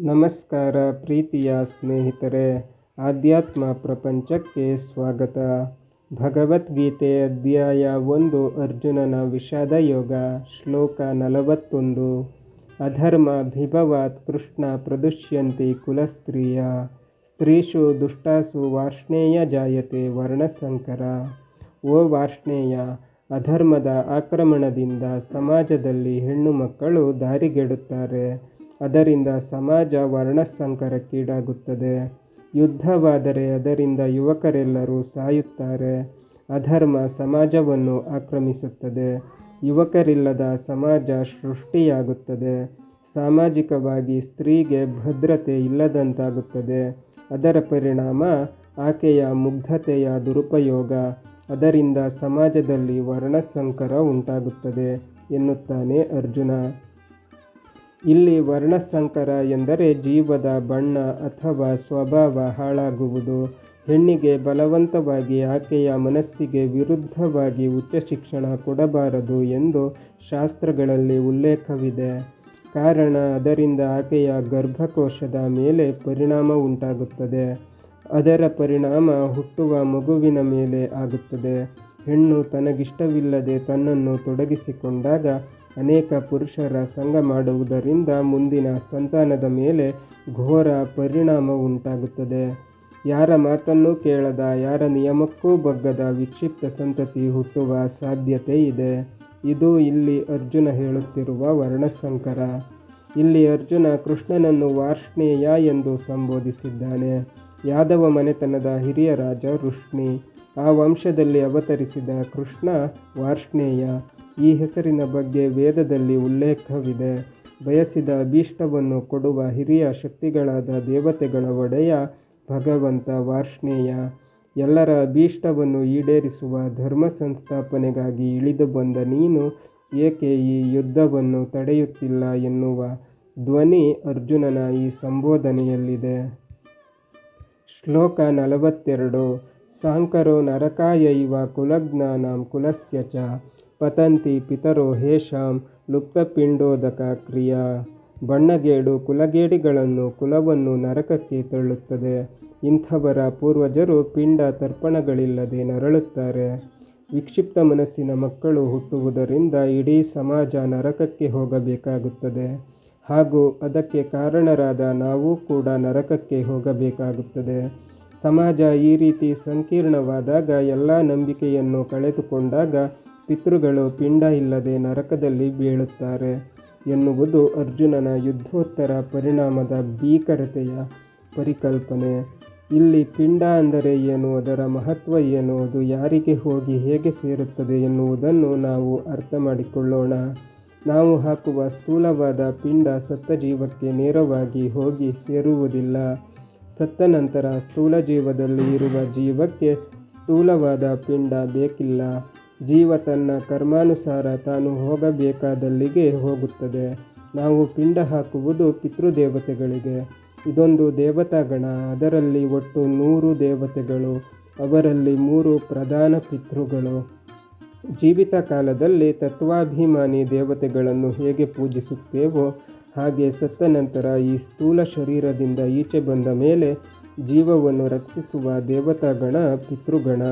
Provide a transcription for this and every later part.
ನಮಸ್ಕಾರ ಪ್ರೀತಿಯ ಸ್ನೇಹಿತರೆ, ಆಧ್ಯಾತ್ಮ ಪ್ರಪಂಚಕ್ಕೆ ಸ್ವಾಗತ. ಭಗವದ್ಗೀತೆ ಅಧ್ಯಾಯ ಒಂದು, ಅರ್ಜುನನ ವಿಷಾದ ಯೋಗ, ಶ್ಲೋಕ ನಲವತ್ತೊಂದು. ಅಧರ್ಮ ಭಿಭವಾತ್ ಕೃಷ್ಣ ಪ್ರದುಷ್ಯಂತಿ ಕುಲಸ್ತ್ರೀಯ, ಸ್ತ್ರೀಷು ದುಷ್ಟಾಸು ವಾರ್ಷ್ಣೇಯ ಜಾಯತೆ ವರ್ಣಸಂಕರ. ಓ ವಾರ್ಷ್ಣೇಯ, ಅಧರ್ಮದ ಆಕ್ರಮಣದಿಂದ ಸಮಾಜದಲ್ಲಿ ಹೆಣ್ಣು ಮಕ್ಕಳು ದಾರಿಗೆಡುತ್ತಾರೆ. ಅದರಿಂದ ಸಮಾಜ ವರ್ಣಸಂಕರಕ್ಕೀಡಾಗುತ್ತದೆ ಯುದ್ಧವಾದರೆ ಅದರಿಂದ ಯುವಕರೆಲ್ಲರೂ ಸಾಯುತ್ತಾರೆ. ಅಧರ್ಮ ಸಮಾಜವನ್ನು ಆಕ್ರಮಿಸುತ್ತದೆ. ಯುವಕರಿಲ್ಲದ ಸಮಾಜ ಸೃಷ್ಟಿಯಾಗುತ್ತದೆ. ಸಾಮಾಜಿಕವಾಗಿ ಸ್ತ್ರೀಗೆ ಭದ್ರತೆ ಇಲ್ಲದಂತಾಗುತ್ತದೆ. ಅದರ ಪರಿಣಾಮ ಆಕೆಯ ಮುಗ್ಧತೆಯ ದುರುಪಯೋಗ. ಅದರಿಂದ ಸಮಾಜದಲ್ಲಿ ವರ್ಣಸಂಕರ ಉಂಟಾಗುತ್ತದೆ ಎನ್ನುತ್ತಾನೆ ಅರ್ಜುನ. ಇಲ್ಲಿ ವರ್ಣಸಂಕರ ಎಂದರೆ ಜೀವದ ಬಣ್ಣ ಅಥವಾ ಸ್ವಭಾವ ಹಾಳಾಗುವುದು. ಹೆಣ್ಣಿಗೆ ಬಲವಂತವಾಗಿ ಆಕೆಯ ಮನಸ್ಸಿಗೆ ವಿರುದ್ಧವಾಗಿ ಉಚ್ಚ ಶಿಕ್ಷಣ ಕೊಡಬಾರದು ಎಂದು ಶಾಸ್ತ್ರಗಳಲ್ಲಿ ಉಲ್ಲೇಖವಿದೆ. ಕಾರಣ ಅದರಿಂದ ಆಕೆಯ ಗರ್ಭಕೋಶದ ಮೇಲೆ ಪರಿಣಾಮ ಉಂಟಾಗುತ್ತದೆ. ಅದರ ಪರಿಣಾಮ ಹುಟ್ಟುವ ಮಗುವಿನ ಮೇಲೆ ಆಗುತ್ತದೆ. ಹೆಣ್ಣು ತನಗಿಷ್ಟವಿಲ್ಲದೆ ತನ್ನನ್ನು ತೊಡಗಿಸಿಕೊಂಡಾಗ ಅನೇಕ ಪುರುಷರ ಸಂಗ ಮಾಡುವುದರಿಂದ ಮುಂದಿನ ಸಂತಾನದ ಮೇಲೆ ಘೋರ ಪರಿಣಾಮ ಉಂಟಾಗುತ್ತದೆ. ಯಾರ ಮಾತನ್ನೂ ಕೇಳದ, ಯಾರ ನಿಯಮಕ್ಕೂ ಬಗ್ಗದ ವಿಕ್ಷಿಪ್ತ ಸಂತತಿ ಹುಟ್ಟುವ ಸಾಧ್ಯತೆ ಇದೆ ಇದು ಇಲ್ಲಿ ಅರ್ಜುನ ಹೇಳುತ್ತಿರುವ ವರ್ಣಸಂಕರ ಇಲ್ಲಿ ಅರ್ಜುನ ಕೃಷ್ಣನನ್ನು ವಾರ್ಷ್ಣೇಯ ಎಂದು ಸಂಬೋಧಿಸಿದ್ದಾನೆ. ಯಾದವ ಮನೆತನದ ಹಿರಿಯ ರಾಜ ವೃಷ್ಣಿ. ಆ ವಂಶದಲ್ಲಿ ಅವತರಿಸಿದ ಕೃಷ್ಣ ವಾರ್ಷ್ಣೇಯ ಈ ಹೆಸರಿನ ಬಗ್ಗೆ ವೇದದಲ್ಲಿ ಉಲ್ಲೇಖವಿದೆ. ಬಯಸಿದ ಅಭೀಷ್ಟವನ್ನು ಕೊಡುವ ಹಿರಿಯ ಶಕ್ತಿಗಳಾದ ದೇವತೆಗಳ ಒಡೆಯ ಭಗವಂತ ವಾರ್ಷ್ಣೇಯ ಎಲ್ಲರ ಅಭೀಷ್ಟವನ್ನು ಈಡೇರಿಸುವ ಧರ್ಮ ಸಂಸ್ಥಾಪನೆಗಾಗಿ ಇಳಿದು ಬಂದ ನೀನು ಏಕೆ ಈ ಯುದ್ಧವನ್ನು ತಡೆಯುತ್ತಿಲ್ಲ ಎನ್ನುವ ಧ್ವನಿ ಅರ್ಜುನನ ಈ ಸಂಬೋಧನೆಯಲ್ಲಿದೆ. ಶ್ಲೋಕ ನಲವತ್ತೆರಡು. ಸಾಂಕರೋ ನರಕಾಯೈವ ಕುಲಜ್ಞಾನಾಂ ಕುಲಸ್ಯ ಚ ಪತಂತಿ ಪಿತರೋ ಹೇಷಾಂ ಲುಪ್ತಪಿಂಡೋದಕ ಕ್ರಿಯಾ. ಬಣ್ಣಗೇಡು ಕುಲಗೇಡಿಗಳನ್ನು ಕುಲವನ್ನು ನರಕಕ್ಕೆ ತಳ್ಳುತ್ತದೆ. ಇಂಥವರ ಪೂರ್ವಜರು ಪಿಂಡ ತರ್ಪಣಗಳಿಲ್ಲದೆ ನರಳುತ್ತಾರೆ. ವಿಕ್ಷಿಪ್ತ ಮನಸ್ಸಿನ ಮಕ್ಕಳು ಹುಟ್ಟುವುದರಿಂದ ಇಡೀ ಸಮಾಜ ನರಕಕ್ಕೆ ಹೋಗಬೇಕಾಗುತ್ತದೆ. ಹಾಗೂ ಅದಕ್ಕೆ ಕಾರಣರಾದ ನಾವೂ ಕೂಡ ನರಕಕ್ಕೆ ಹೋಗಬೇಕಾಗುತ್ತದೆ. ಸಮಾಜ ಈ ರೀತಿ ಸಂಕೀರ್ಣವಾದಾಗ ಎಲ್ಲ ನಂಬಿಕೆಯನ್ನು ಕಳೆದುಕೊಂಡಾಗ ಪಿತೃಗಳು ಪಿಂಡ ಇಲ್ಲದೆ ನರಕದಲ್ಲಿ ಬೀಳುತ್ತಾರೆ ಎನ್ನುವುದು ಅರ್ಜುನನ ಯುದ್ಧೋತ್ತರ ಪರಿಣಾಮದ ಭೀಕರತೆಯ ಪರಿಕಲ್ಪನೆ. ಇಲ್ಲಿ ಪಿಂಡ ಅಂದರೆ ಏನು, ಅದರ ಮಹತ್ವ ಏನು, ಅದು ಯಾರಿಗೆ ಹೋಗಿ ಹೇಗೆ ಸೇರುತ್ತದೆ ಎನ್ನುವುದನ್ನು ನಾವು ಅರ್ಥ ಮಾಡಿಕೊಳ್ಳೋಣ. ನಾವು ಹಾಕುವ ಸ್ಥೂಲವಾದ ಪಿಂಡ ಸತ್ತ ಜೀವಕ್ಕೆ ನೇರವಾಗಿ ಹೋಗಿ ಸೇರುವುದಿಲ್ಲ. ಸತ್ತ ನಂತರ ಸ್ಥೂಲ ಜೀವದಲ್ಲಿ ಇರುವ ಜೀವಕ್ಕೆ ಸ್ಥೂಲವಾದ ಪಿಂಡ ಬೇಕಿಲ್ಲ. ಜೀವ ತನ್ನ ಕರ್ಮಾನುಸಾರ ತಾನು ಹೋಗಬೇಕಾದಲ್ಲಿಗೆ ಹೋಗುತ್ತದೆ. ನಾವು ಪಿಂಡ ಹಾಕುವುದು ಪಿತೃದೇವತೆಗಳಿಗೆ. ಇದೊಂದು ದೇವತಾಗಣ, ಅದರಲ್ಲಿ ಒಟ್ಟು ನೂರು ದೇವತೆಗಳು, ಅವರಲ್ಲಿ ಮೂರು ಪ್ರಧಾನ ಪಿತೃಗಳು. ಜೀವಿತ ಕಾಲದಲ್ಲಿ ತತ್ವಾಭಿಮಾನಿ ದೇವತೆಗಳನ್ನು ಹೇಗೆ ಪೂಜಿಸುತ್ತೇವೋ ಹಾಗೆ ಸತ್ತ ನಂತರ ಈ ಸ್ಥೂಲ ಶರೀರದಿಂದ ಈಚೆ ಬಂದ ಮೇಲೆ ಜೀವವನ್ನು ರಕ್ಷಿಸುವ ದೇವತಾಗಣ ಪಿತೃಗಣ.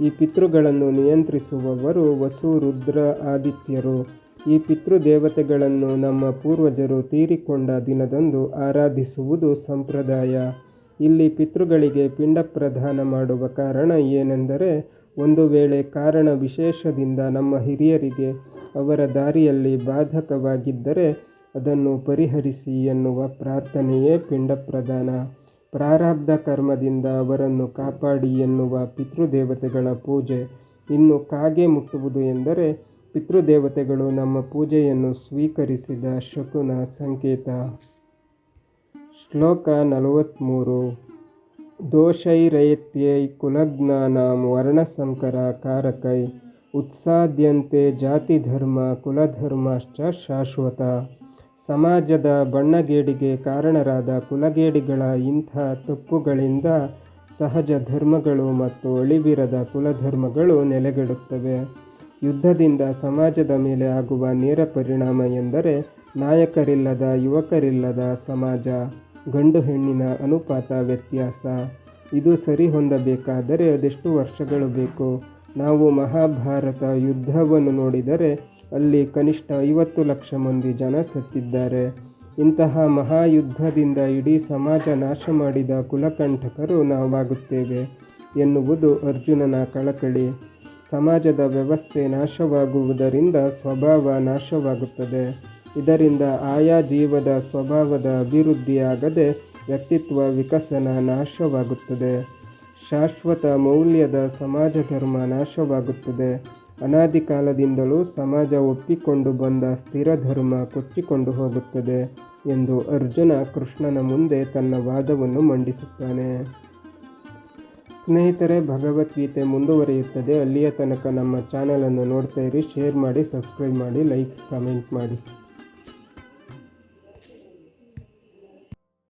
ಈ ಪಿತೃಗಳನ್ನು ನಿಯಂತ್ರಿಸುವವರು ವಸು, ರುದ್ರ, ಆದಿತ್ಯರು. ಈ ಪಿತೃದೇವತೆಗಳನ್ನು ನಮ್ಮ ಪೂರ್ವಜರು ತೀರಿಕೊಂಡ ದಿನದಂದು ಆರಾಧಿಸುವುದು ಸಂಪ್ರದಾಯ. ಇಲ್ಲಿ ಪಿತೃಗಳಿಗೆ ಪಿಂಡ ಪ್ರದಾನ ಮಾಡುವ ಕಾರಣ ಏನೆಂದರೆ, ಒಂದು ವೇಳೆ ಕಾರಣ ವಿಶೇಷದಿಂದ ನಮ್ಮ ಹಿರಿಯರಿಗೆ ಅವರ ದಾರಿಯಲ್ಲಿ ಬಾಧಕವಾಗಿದ್ದರೆ ಅದನ್ನು ಪರಿಹರಿಸಿ ಎನ್ನುವ ಪ್ರಾರ್ಥನೆಯೇ ಪಿಂಡಪ್ರದಾನ ಪ್ರಾರಬ್ಧ ಕರ್ಮದಿಂದ ಅವರನ್ನು ಕಾಪಾಡಿ ಎನ್ನುವ ಪಿತೃದೇವತೆಗಳ ಪೂಜೆ. ಇನ್ನು ಕಾಗೆ ಮುಟ್ಟುವುದು ಎಂದರೆ ಪಿತೃದೇವತೆಗಳು ನಮ್ಮ ಪೂಜೆಯನ್ನು ಸ್ವೀಕರಿಸಿದ ಶಕುನ ಸಂಕೇತ. ಶ್ಲೋಕ ನಲವತ್ತ್ಮೂರು ದೋಷೈರಯತ್ಯೈ ಕುಲಜ್ಞಾನ ವರ್ಣಸಂಕರ ಕಾರಕೈ. ಉತ್ಸಾದ್ಯಂತೆ ಜಾತಿಧರ್ಮ ಕುಲಧರ್ಮಶ್ಚ ಶಾಶ್ವತ. ಸಮಾಜದ ಬಣ್ಣಗೇಡಿಗೆ ಕಾರಣರಾದ ಕುಲಗೇಡಿಗಳ ಇಂಥ ತಪ್ಪುಗಳಿಂದ ಸಹಜ ಧರ್ಮಗಳು ಮತ್ತು ಅಳಿವಿರದ ಕುಲಧರ್ಮಗಳು ನೆಲೆಗೆಡುತ್ತವೆ. ಯುದ್ಧದಿಂದ ಸಮಾಜದ ಮೇಲೆ ಆಗುವ ನೇರ ಪರಿಣಾಮ ಎಂದರೆ ನಾಯಕರಿಲ್ಲದ ಯುವಕರಿಲ್ಲದ ಸಮಾಜ. ಗಂಡು ಹೆಣ್ಣಿನ ಅನುಪಾತ ವ್ಯತ್ಯಾಸ. ಇದು ಸರಿಹೊಂದಬೇಕಾದರೆ ಅದೆಷ್ಟು ವರ್ಷಗಳು ಬೇಕು? ನಾವು ಮಹಾಭಾರತ ಯುದ್ಧವನ್ನು ನೋಡಿದರೆ ಅಲ್ಲಿ ಕನಿಷ್ಠ ಐವತ್ತು ಲಕ್ಷ ಮಂದಿ ಜನ ಸತ್ತಿದ್ದಾರೆ. ಇಂತಹ ಮಹಾಯುದ್ಧದಿಂದ ಇಡೀ ಸಮಾಜ ನಾಶ ಮಾಡಿದ ಕುಲಕಂಠಕರು ನಾವಾಗುತ್ತೇವೆ ಎನ್ನುವುದು ಅರ್ಜುನನ ಕಳಕಳಿ. ಸಮಾಜದ ವ್ಯವಸ್ಥೆ ನಾಶವಾಗುವುದರಿಂದ ಸ್ವಭಾವ ನಾಶವಾಗುತ್ತದೆ. ಇದರಿಂದ ಆಯಾ ಜೀವದ ಸ್ವಭಾವದ ಅಭಿವೃದ್ಧಿಯಾಗದೆ ವ್ಯಕ್ತಿತ್ವ ವಿಕಸನ ನಾಶವಾಗುತ್ತದೆ. ಶಾಶ್ವತ ಮೌಲ್ಯದ ಸಮಾಜ ಧರ್ಮ ನಾಶವಾಗುತ್ತದೆ. ಅನಾದಿ ಕಾಲದಿಂದಲೂ ಸಮಾಜ ಒಪ್ಪಿಕೊಂಡು ಬಂದ ಸ್ಥಿರ ಧರ್ಮ ಕೊಚ್ಚಿಕೊಂಡು ಹೋಗುತ್ತದೆ ಎಂದು ಅರ್ಜುನ ಕೃಷ್ಣನ ಮುಂದೆ ತನ್ನ ವಾದವನ್ನು ಮಂಡಿಸುತ್ತಾನೆ. ಸ್ನೇಹಿತರೆ, ಭಗವದ್ಗೀತೆ ಮುಂದುವರಿಯುತ್ತದೆ. ಅಲ್ಲಿಯ ತನಕ ನಮ್ಮ ಚಾನಲನ್ನು ನೋಡ್ತಾ ಇರಿ, ಶೇರ್ ಮಾಡಿ, ಸಬ್ಸ್ಕ್ರೈಬ್ ಮಾಡಿ, ಲೈಕ್ಸ್, ಕಮೆಂಟ್ ಮಾಡಿ.